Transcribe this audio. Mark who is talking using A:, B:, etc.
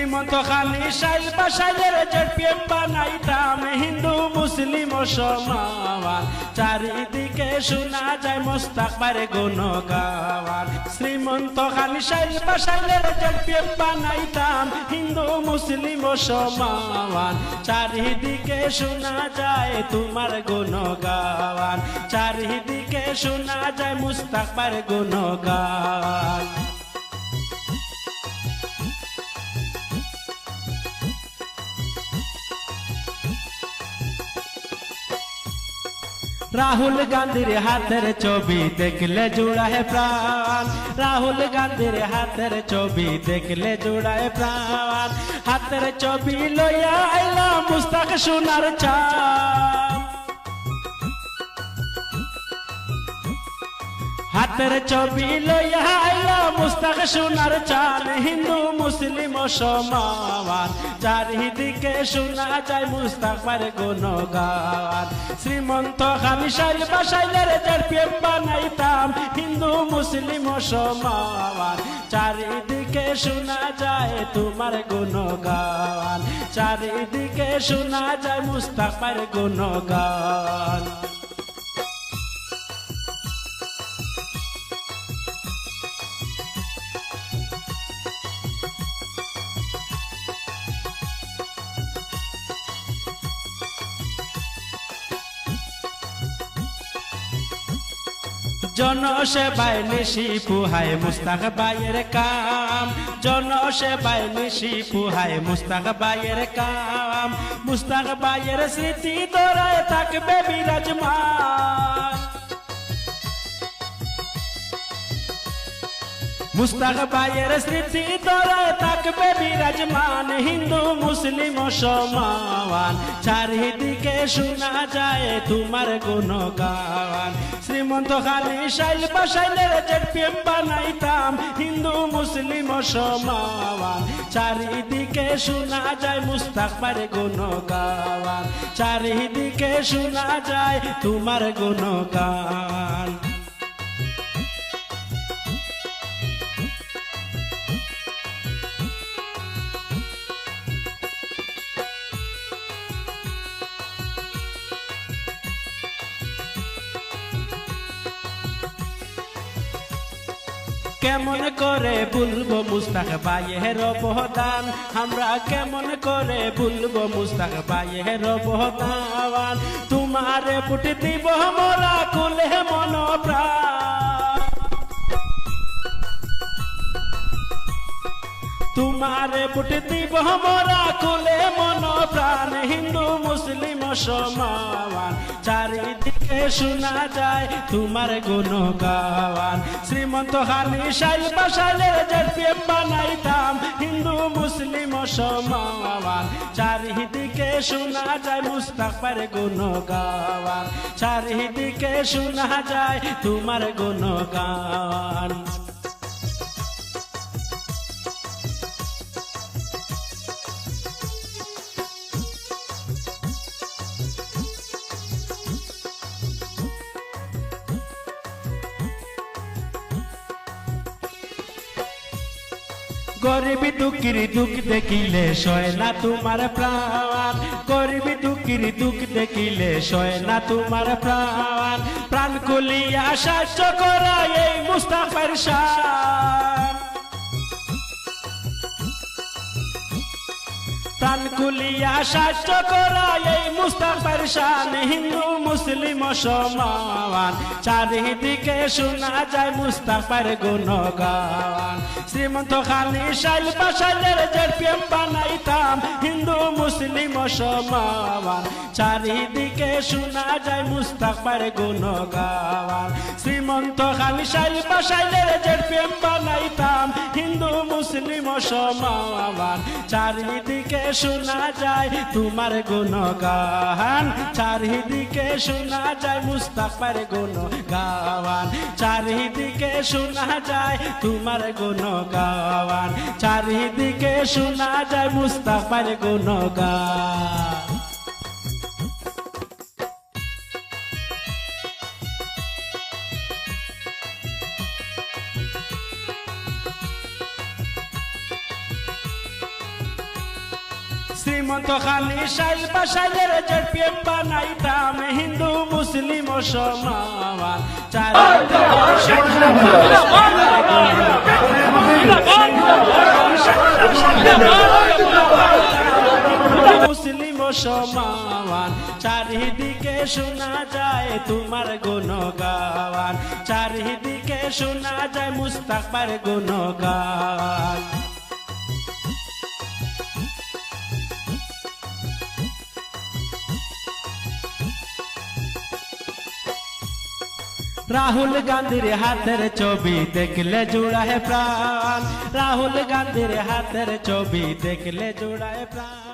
A: শ্রীমন্ত খানি সাইল বাসাইলের জেপিএম বানাইতাম, হিন্দু, মুসলিম সমান চারিদিকে শোনা যায় মোস্তাকবারে গুণ গাওয়ার শ্রীমন্ত জেপিএম বানাইতাম, হিন্দু, মুসলিম চারিদিকে শোনা যায় তোমার গুণ গাওয়ার চারিদিকে শোনা যায় মুস্তাকবার গুণ গান রাহুল গান্ধীর হাতের ছবি দেখলে জোড়ায় প্রাণ। রাহুল গান্ধীর হাতের ছবি দেখলে জোড়ায় প্রাণ। হাতের ছবি লইয়া আইলা মুস্তাক সোনার চান হাতের ছবি মুস্তাক সোনার চান হিন্দু মুসলিম সমান চারিদিকে শোনা যায় মুস্তাকবার গুণ গান শ্রীমন্ত সাইল বাসাইলের যার প্রেম বানাইতাম, হিন্দু মুসলিম সমান চারিদিকে শোনা যায় তোমার গুণ গান চারিদিকে শোনা যায় মুস্তাকবার গুণ জনসেবায় নিশি পুহায় মুস্তাক বাইয়ের কাম। জনসেবায় নিশি পুহায় মুস্তাক বাইয়ের কাম। মুস্তাক বাইয়ের স্মৃতি দরায় থাকবে বিরাজমান। মুস্তাক বাইয়ের স্মৃতি দরায় থাকবে বিরাজমান, হিন্দু, মুসলিম সমান চারিদিকে শোনা যায় তোমার গুণ গান শ্রীমন্ত খালি শাইল বাসাইলের জেট প্রেম বানাইতাম, হিন্দু, মুসলিম সমান চারিদিকে শোনা যায় মুস্তাক পারে গুণ গান চারিদিকে শোনা যায় তোমার গুণ গান কেমন করে বলব মুস্তাক বাইয়ের অবদান? আমরা কেমন করে বলব মুস্তাক বাইয়ের অবদান? তোমারে পুটি দিব মোরা কুলে মন তোমারে পুটি দিব মোরা কুলে মন প্রাণ হিন্দু মুসলিম সমান চারিদিকে শোনা যায়, তোমার গাওয়ান শ্রীমন্ত হানি সাই বাসালে যে বানাইতাম, হিন্দু, মুসলিম সমান চারিদিকে শোনা যায় মুস্তাক পারে গুণ গাওয়ান চারিদিকে শোনা যায় তোমার গুণ গরিবি দুঃখির দুঃখ দেখিলে সয় না তোমার প্রাণ। করবি দুঃখির দুঃখ দেখিলে সয় না তোমার প্রাণ। প্রাণ খুলিয়া সাহায্য করা এই মুস্তাফার শান। প্রাণ খুলিয়া সাহায্য করা এই মুস্তাফার শান। হিন্দু, মুসলিম সমান চারিদিকে শোনা যায় মুস্তাফার গুণ গান শ্রীমন্ত খানি শাইল বাসাইলের জের প্রেম বানাইতাম। হিন্দু, মুসলিম সমান চারিদিকে শোনা যায় মুস্তাফার গুণ গান শ্রীমন্ত খানি শাইল বাসাইলের জের প্রেম বানাইতাম। হিন্দু, মুসলিম সমান চারিদিকে শোনা যায়, তোমার গুণ গান চারিদিকে শোনা যায়, মুস্তাফার গুণ গাওয়ান চারিদিকে শোনা যায়, তোমার গুণ গাওয়ান চারিদিকে শোনা যায়, মুস্তাফার গুণ শ্রীমন্ত খালি সাইল বাসাইলের জেপিএম বানাইতাম, হিন্দু মুসলিম সমান মুসলিম সমান চারিদিকে শোনা যায় তোমার গুণগান। চারিদিকে শোনা যায় মুস্তাকবার গুণগান। রাহুল গান্ধীর হাতের ছবি দেখলে জুড়ায় প্রাণ রাহুল গান্ধীর হাতের ছবি দেখলে জুড়ায় প্রাণ